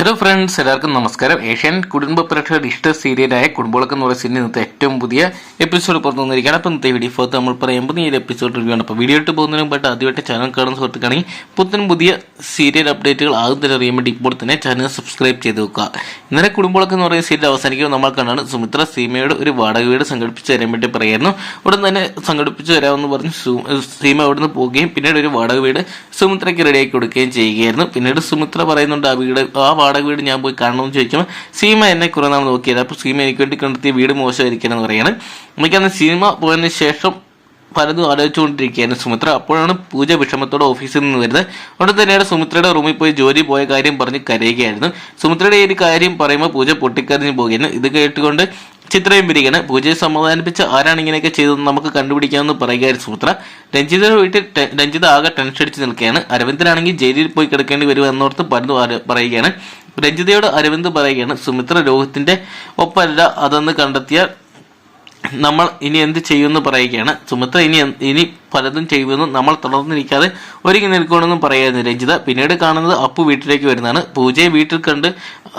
Hello friends എല്ലാവർക്കും നമസ്കാരം. Asian കുടുംബ പ്രേക്ഷകരുടെ ഇഷ്ട സീരിയലായ കുടുംബങ്ങളൊക്കെ എന്ന് പറയുന്ന ഇന്നത്തെ ഏറ്റവും പുതിയ എപ്പിസോഡ് പുറത്തു വന്നിരിക്കുകയാണ്. അപ്പോൾ ഇന്നത്തെ വീഡിയോ ഫോർത്ത് നമ്മൾ പറയുമ്പോൾ ഈ ഒരു എപ്പിസോഡ് റിവ്യൂ ആണ്. അപ്പോൾ വീഡിയോ ഇട്ട് പോകുന്നതിന് മുമ്പായിട്ട് ആദ്യമായിട്ട് ചാനൽ കാണുന്ന സുഹൃത്തുക്കാണെങ്കിൽ പുത്തൻ പുതിയ സീരിയൽ അപ്ഡേറ്റുകൾ ആദ്യം തന്നെ അറിയാൻ വേണ്ടി ഇപ്പോൾ തന്നെ ചാനൽ സബ്സ്ക്രൈബ് ചെയ്ത് വെക്കുക. ഇന്നലെ കുടുംബങ്ങളൊക്കെ എന്ന് പറയുന്ന സീരിയൽ അവസാനിക്കുമ്പോൾ നമ്മൾ കണ്ടാണ് സുമിത്ര സീമയുടെ ഒരു വാടക വീട് സംഘടിപ്പിച്ച് തരാൻ വേണ്ടി പറയായിരുന്നു. ഉടൻ തന്നെ സംഘടിപ്പിച്ച് തരാമെന്ന് പറഞ്ഞ് സീമ അവിടുന്ന് പോവുകയും പിന്നീട് ഒരു വാടക വീട് സുമിത്രയ്ക്ക് റെഡിയാക്കി കൊടുക്കുകയും ചെയ്യുകയായിരുന്നു. പിന്നീട് സുമിത്ര പറയുന്നുണ്ട് ആ വീട് ആ വാടക വീട് ഞാൻ പോയി കാണണമെന്ന് ചോദിക്കുമ്പോൾ സീമ എന്നെ കുറെ നാൾ നോക്കിയത്. അപ്പോൾ സീമ എനിക്ക് വേണ്ടി കണ്ടെത്തിയ വീട് മോശമായിരിക്കണം എന്ന് പറയാണ്. എനിക്കന്ന് സീമ പോയതിന് ശേഷം പലതും ആലോചിച്ചുകൊണ്ടിരിക്കുകയായിരുന്നു. സുമിത്ര അപ്പോഴാണ് പൂജ വിഷമത്തോടെ ഓഫീസിൽ നിന്ന് വരുന്നത്. അവിടെ തന്നെയാണ് സുമിത്രയുടെ റൂമിൽ പോയി ജോലി പോയ കാര്യം പറഞ്ഞ് കരയുകയായിരുന്നു. സുമിത്രയുടെ ഈ ഒരു കാര്യം പറയുമ്പോൾ പൂജ പൊട്ടിക്കരഞ്ഞു പോകുകയായിരുന്നു ഇത് കേട്ടുകൊണ്ട് ചിത്രയും പിരികണ്. പൂജയെ സമാധാനിപ്പിച്ച് ആരാണ് ഇങ്ങനെയൊക്കെ ചെയ്തതെന്ന് നമുക്ക് കണ്ടുപിടിക്കാമെന്ന് പറയുകയായിരുന്നു സുമിത്ര രഞ്ജിതയുടെ വീട്ടിൽ രഞ്ജിത ആകെ ടെൻഷൻ അടിച്ച് നിൽക്കുകയാണ്. അരവിന്ദനാണെങ്കിൽ ജയിലിൽ പോയി കിടക്കേണ്ടി വരും എന്നോർത്ത് പലതും ആര- പറയുകയാണ്. രഞ്ജിതയോട് അരവിന്ദ് പറയുകയാണ് സുമിത്ര രോഹിത്തിന്റെ ഒപ്പമല്ല അതെന്ന് കണ്ടെത്തിയ നമ്മൾ ഇനി എന്ത് ചെയ്യുമെന്ന് പറയുകയാണ്. സുമിത്ര ഇനി ഇനി പലതും ചെയ്യുമെന്ന് നമ്മൾ തുടർന്നിരിക്കാതെ ഒരുങ്ങി നിൽക്കണമെന്നും പറയുന്നു രഞ്ജിത. പിന്നീട് കാണുന്നത് അപ്പു വീട്ടിലേക്ക് വരുന്നതാണ്. പൂജയെ വീട്ടിൽ കണ്ട്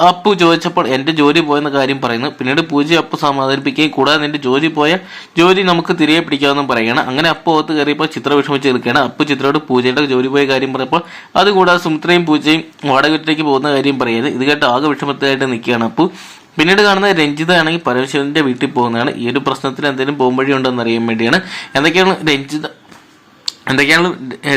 അപ്പു ചോദിച്ചപ്പോൾ എന്റെ ജോലി പോയെന്ന കാര്യം പറയുന്നു. പിന്നീട് പൂജയെ അപ്പു സമാധാനിപ്പിക്കുകയും കൂടാതെ നിന്റെ ജോലി പോയ ജോലി നമുക്ക് തിരികെ പിടിക്കാമെന്നും പറയുകയാണ്. അങ്ങനെ അപ്പു അകത്ത് കയറിയപ്പോൾ ചിത്ര വിഷമിച്ച് നിൽക്കുകയാണ്. അപ്പു ചിത്രയോട് പൂജയുടെ ജോലി പോയ കാര്യം പറയുമ്പോൾ അതുകൂടാതെ സുമിത്രയും പൂജയും വാടക വീട്ടിലേക്ക് പോകുന്ന കാര്യം പറയുന്നത് ഇത് കേട്ട് ആകെ വിഷമത്തിലായിട്ട് നിൽക്കുകയാണ് അപ്പു. പിന്നീട് കാണുന്ന രഞ്ജിത ആണെങ്കിൽ പരമശിവന്റെ വീട്ടിൽ പോകുന്നതാണ്. ഈ ഒരു പ്രശ്നത്തിൽ എന്തെങ്കിലും പോകുമ്പഴി ഉണ്ടോ എന്ന് അറിയാൻ വേണ്ടിയാണ്. എന്തൊക്കെയാണ് രഞ്ജിത എന്തൊക്കെയാണ്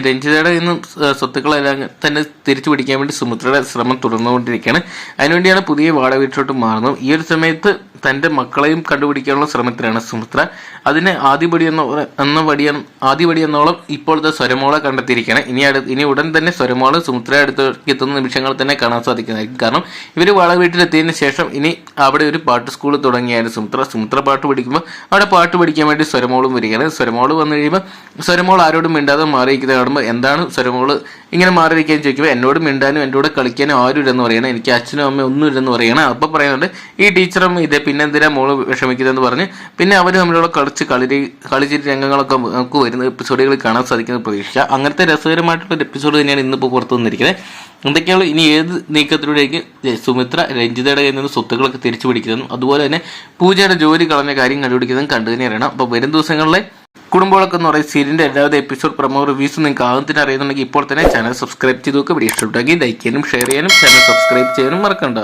രഞ്ജിതയുടെ ഇന്ന് സ്വത്തുക്കളെല്ലാം തന്നെ തിരിച്ചു പിടിക്കാൻ വേണ്ടി സുമിത്രയുടെ ശ്രമം തുടർന്നുകൊണ്ടിരിക്കുകയാണ്. അതിനുവേണ്ടിയാണ് പുതിയ വാടക വീട്ടിലോട്ട് മാറുന്നത്. ഈ ഒരു സമയത്ത് തന്റെ മക്കളെയും കണ്ടുപിടിക്കാനുള്ള ശ്രമത്തിലാണ് സുമിത്ര. അതിന് ആദ്യപടി എന്ന എന്ന പടിയ ആദ്യപടി എന്നോളം ഇപ്പോഴത്തെ സ്വരമോളെ കണ്ടെത്തിയിരിക്കുകയാണ് ഇനി അടു ഇനി ഉടൻ തന്നെ സ്വരമോൾ സുമിത്ര അടുത്തേക്ക് എത്തുന്ന നിമിഷങ്ങൾ തന്നെ കാണാൻ സാധിക്കുന്നതായിരിക്കും. കാരണം ഇവർ വാടക വീട്ടിലെത്തിയതിന് ശേഷം ഇനി അവിടെ ഒരു പാട്ട് സ്കൂൾ തുടങ്ങിയാണ് സുമിത്ര. സുമിത്ര പാട്ട് പഠിക്കുമ്പോൾ അവിടെ പാട്ട് പഠിക്കാൻ വേണ്ടി സ്വരമോളും വരികയാണ്. സ്വരമോൾ വന്നു കഴിയുമ്പോൾ സ്വരമോൾ ആരോടും മിണ്ടാതെ മാറിയിരിക്കുന്നത് കാണുമ്പോൾ എന്താണ് സ്വരമോൾ ഇങ്ങനെ മാറിയിരിക്കാൻ ചോദിക്കുമ്പോൾ എന്നോട് മിണ്ടാനും എന്റെ കൂടെ കളിക്കാനും ആരും ഇല്ലെന്ന് പറയണം എനിക്ക് അച്ഛനും അമ്മയും ഒന്നും ഇല്ലെന്ന് പറയണം. അപ്പോൾ പറയുന്നുണ്ട് ഈ ടീച്ചറും ഇതേ പിന്നെ എന്തിനാ മോൾ വിഷമിക്കുന്നതെന്ന് പറഞ്ഞ്? പിന്നെ അവർ തമ്മിലുള്ള കളിച്ച് കളി കളിച്ചിട്ട് രംഗങ്ങളൊക്കെ നമുക്ക് വരുന്ന എപ്പിസോഡുകൾ കാണാൻ സാധിക്കുന്ന പ്രതീക്ഷിച്ച അങ്ങനത്തെ രസകരമായിട്ടുള്ള ഒരു എപ്പിസോഡ് തന്നെയാണ് ഇന്നിപ്പോൾ പുറത്തു വന്നിരിക്കുന്നത്. എന്തൊക്കെയാണ് ഇനി ഏത് നീക്കത്തിലൂടെയൊക്കെ സുമിത്ര രഞ്ജിതയുടെ കയ്യിൽ നിന്ന് സ്വത്തുക്കളൊക്കെ തിരിച്ചു പിടിക്കുന്നതും അതുപോലെ തന്നെ പൂജയുടെ ജോലി കളഞ്ഞ കാര്യം കണ്ടുപിടിക്കുന്നതും കണ്ടു തന്നെയാണ് അപ്പോൾ വരും ദിവസങ്ങളിലെ കുടുംബങ്ങളൊക്കെ എന്ന് പറയുന്ന സീരിയലിന്റെ എല്ലാവരും എപ്പിസോഡ് പ്രമോ റിവ്യൂസ് നിങ്ങൾക്ക് ആദ്യത്തിന് അറിയുന്നുണ്ടെങ്കിൽ ഇപ്പോൾ തന്നെ ചാനൽ സബ്സ്ക്രൈബ് ചെയ്ത് നോക്കുക വീഡിയോ ഇഷ്ടപ്പെട്ടെങ്കിൽ ലൈക്ക് ചെയ്യാനും ഷെയർ ചെയ്യാനും ചാനൽ സബ്സ്ക്രൈബ് ചെയ്യാനും മറക്കണ്ട.